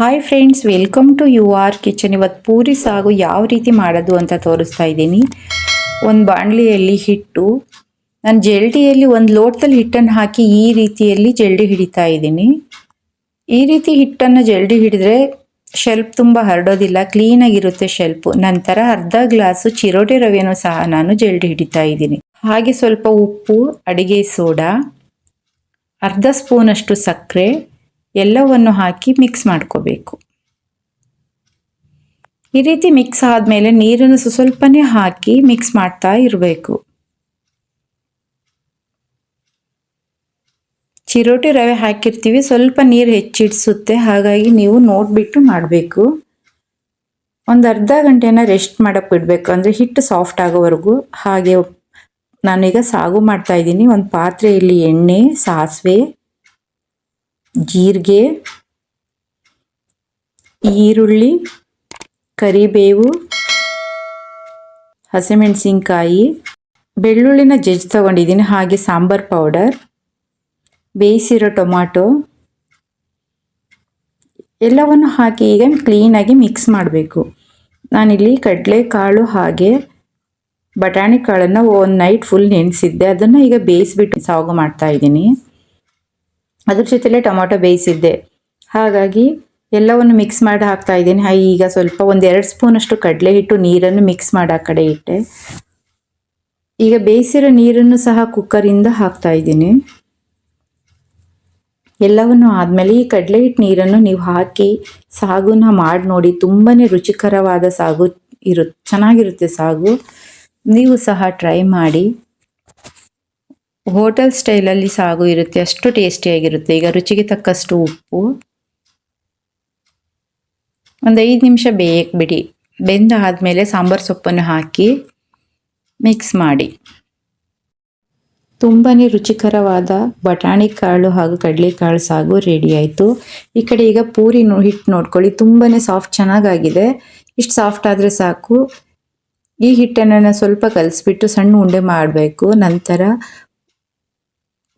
Hi friends welcome to U R kitchen ಇವತ್ತು ಪೂರಿ ಸಾಗು ಯಾವ ರೀತಿ ಮಾಡೋದು ಅಂತ ತೋರಿಸ್ತಾ ಇದ್ದೀನಿ. ಒಂದು ಬಾಣಲಿಯಲ್ಲಿ ಹಿಟ್ಟು, ನಾನು ಜಲ್ಡಿಯಲ್ಲಿ ಒಂದು ಲೋಟದಲ್ಲಿ ಹಿಟ್ಟನ್ನು ಹಾಕಿ ಈ ರೀತಿಯಲ್ಲಿ ಜಲ್ಡಿ ಹಿಡಿತಾ ಇದ್ದೀನಿ. ಈ ರೀತಿ ಹಿಟ್ಟನ್ನು ಜಲ್ಡಿ ಹಿಡಿದ್ರೆ ಶೆಲ್ಪ್ ತುಂಬ ಹರಡೋದಿಲ್ಲ ಕ್ಲೀನಾಗಿರುತ್ತೆ ಶೆಲ್ಪು. ನಂತರ ಅರ್ಧ ಗ್ಲಾಸು ಚಿರೋಟಿ ರವೆಯನ್ನು ಸಹ ನಾನು ಜಲ್ಡಿ ಹಿಡಿತಾ ಇದ್ದೀನಿ. ಹಾಗೆ ಸ್ವಲ್ಪ ಉಪ್ಪು, ಅಡಿಗೆ ಸೋಡಾ, ಅರ್ಧ ಸ್ಪೂನಷ್ಟು ಸಕ್ಕರೆ ಎಲ್ಲವನ್ನು ಹಾಕಿ ಮಿಕ್ಸ್ ಮಾಡ್ಕೋಬೇಕು. ಈ ರೀತಿ ಮಿಕ್ಸ್ ಆದಮೇಲೆ ನೀರನ್ನು ಸ್ವಲ್ಪನೇ ಹಾಕಿ ಮಿಕ್ಸ್ ಮಾಡ್ತಾ ಇರಬೇಕು. ಚಿರೋಟಿ ರವೆ ಹಾಕಿರ್ತೀವಿ, ಸ್ವಲ್ಪ ನೀರು ಹೆಚ್ಚಿಡಿಸುತ್ತೆ, ಹಾಗಾಗಿ ನೀವು ನೋಡಿಬಿಟ್ಟು ಮಾಡಬೇಕು. ಒಂದು ಅರ್ಧ ಗಂಟೆನ ರೆಸ್ಟ್ ಮಾಡಕ್ಕೆ ಬಿಡಬೇಕು, ಅಂದರೆ ಹಿಟ್ಟು ಸಾಫ್ಟ್ ಆಗೋವರೆಗೂ. ಹಾಗೆ ನಾನೀಗ ಸಾಗು ಮಾಡ್ತಾ ಇದ್ದೀನಿ, ಒಂದು ಪಾತ್ರೆಯಲ್ಲಿ ಎಣ್ಣೆ, ಸಾಸಿವೆ ಜೀರಿಗೆ, ಈರುಳ್ಳಿ, ಕರಿಬೇವು, ಹಸಿಮೆಣಸಿನ್ಕಾಯಿ, ಬೆಳ್ಳುಳ್ಳಿನ ಜಜ್ಜಿ ತಗೊಂಡಿದ್ದೀನಿ, ಹಾಗೆ ಸಾಂಬಾರ್ ಪೌಡರ್, ಬೇಯಿಸಿರೋ ಟೊಮ್ಯಾಟೊ ಎಲ್ಲವನ್ನು ಹಾಕಿ ಈಗ ಕ್ಲೀನಾಗಿ ಮಿಕ್ಸ್ ಮಾಡಬೇಕು. ನಾನಿಲ್ಲಿ ಕಡಲೆಕಾಳು ಹಾಗೆ ಬಟಾಣಿ ಕಾಳನ್ನು ಒಂದು ನೈಟ್ ಫುಲ್ ನೆನೆಸಿದ್ದೆ. ಅದನ್ನು ಈಗ ಬೇಯಿಸ್ಬಿಟ್ಟು ಸಾಗು ಮಾಡ್ತಾ ಇದ್ದೀನಿ. ಅದ್ರ ಜೊತೆಲೇ ಟೊಮೊಟೊ ಬೇಯಿಸಿದ್ದೆ. ಹಾಗಾಗಿ ಎಲ್ಲವನ್ನು ಮಿಕ್ಸ್ ಮಾಡಿ ಹಾಕ್ತಾ ಇದ್ದೀನಿ. ಈಗ ಸ್ವಲ್ಪ ಒಂದು ಎರಡು ಸ್ಪೂನಷ್ಟು ಕಡಲೆ ಹಿಟ್ಟು ನೀರನ್ನು ಮಿಕ್ಸ್ ಮಾಡಿ ಆ ಕಡೆ ಇಟ್ಟೆ. ಈಗ ಬೇಯಿಸಿರೋ ನೀರನ್ನು ಸಹ ಕುಕ್ಕರಿಂದ ಹಾಕ್ತಾ ಇದ್ದೀನಿ. ಎಲ್ಲವನ್ನು ಆದಮೇಲೆ ಈ ಕಡಲೆ ಹಿಟ್ಟು ನೀರನ್ನು ನೀವು ಹಾಕಿ ಸಾಗುನ ಮಾಡಿ ನೋಡಿ ತುಂಬಾ ರುಚಿಕರವಾದ ಸಾಗು ಇರು, ಚೆನ್ನಾಗಿರುತ್ತೆ ಸಾಗು. ನೀವು ಸಹ ಟ್ರೈ ಮಾಡಿ. ಹೋಟೆಲ್ ಸ್ಟೈಲಲ್ಲಿ ಸಾಗು ಇರುತ್ತೆ, ಅಷ್ಟು ಟೇಸ್ಟಿಯಾಗಿರುತ್ತೆ ಈಗ ರುಚಿಗೆ ತಕ್ಕಷ್ಟು ಉಪ್ಪು. ಒಂದು ಐದು ನಿಮಿಷ ಬೆಂದ ಆದಮೇಲೆ ಸಾಂಬಾರು ಸೊಪ್ಪನ್ನು ಹಾಕಿ ಮಿಕ್ಸ್ ಮಾಡಿ. ತುಂಬಾ ರುಚಿಕರವಾದ ಬಟಾಣಿ ಕಾಳು ಹಾಗೂ ಕಡಲೆಕಾಳು ಸಾಗು ರೆಡಿ ಆಯಿತು. ಈ ಕಡೆ ಈಗ ಪೂರಿ ಹಿಟ್ಟು ನೋಡ್ಕೊಳ್ಳಿ. ತುಂಬಾ ಸಾಫ್ಟ್ ಚೆನ್ನಾಗಾಗಿದೆ. ಇಷ್ಟು ಸಾಫ್ಟ್ ಆದರೆ ಸಾಕು. ಈ ಹಿಟ್ಟನ್ನು ಸ್ವಲ್ಪ ಕಲಿಸ್ಬಿಟ್ಟು ಸಣ್ಣ ಉಂಡೆ ಮಾಡಬೇಕು. ನಂತರ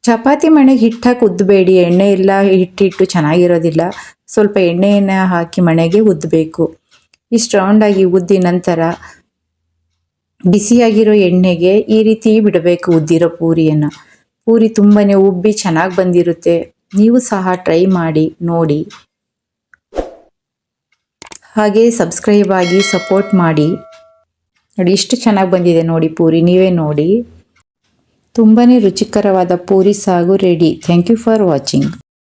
ಚಪಾತಿ ಮಣೆಗೆ ಹಿಟ್ಟು ಹಾಕಿ ಉದ್ದಬೇಡಿ ಎಣ್ಣೆ ಎಲ್ಲ ಹಿಟ್ಟಿಟ್ಟು ಚೆನ್ನಾಗಿರೋದಿಲ್ಲ. ಸ್ವಲ್ಪ ಎಣ್ಣೆಯನ್ನು ಹಾಕಿ ಮಣೆಗೆ ಉದ್ದಬೇಕು ಇಷ್ಟು ರೌಂಡಾಗಿ ಉದ್ದಿ ನಂತರ ಬಿಸಿಯಾಗಿರೋ ಎಣ್ಣೆಗೆ ಈ ರೀತಿ ಬಿಡಬೇಕು ಉದ್ದಿರೋ ಪೂರಿಯನ್ನು. ಪೂರಿ ತುಂಬಾ ಉಬ್ಬಿ ಚೆನ್ನಾಗಿ ಬಂದಿರುತ್ತೆ. ನೀವು ಸಹ ಟ್ರೈ ಮಾಡಿ, ನೋಡಿ. ಹಾಗೆ ಸಬ್ಸ್ಕ್ರೈಬ್ ಆಗಿ ಸಪೋರ್ಟ್ ಮಾಡಿ. ನೋಡಿ, ಇಷ್ಟು ಚೆನ್ನಾಗಿ ಬಂದಿದೆ ನೋಡಿ ಪೂರಿ. ನೀವೇ ನೋಡಿ. ತುಂಬಾ ರುಚಿಕರವಾದ poori sagu ready thank you for watching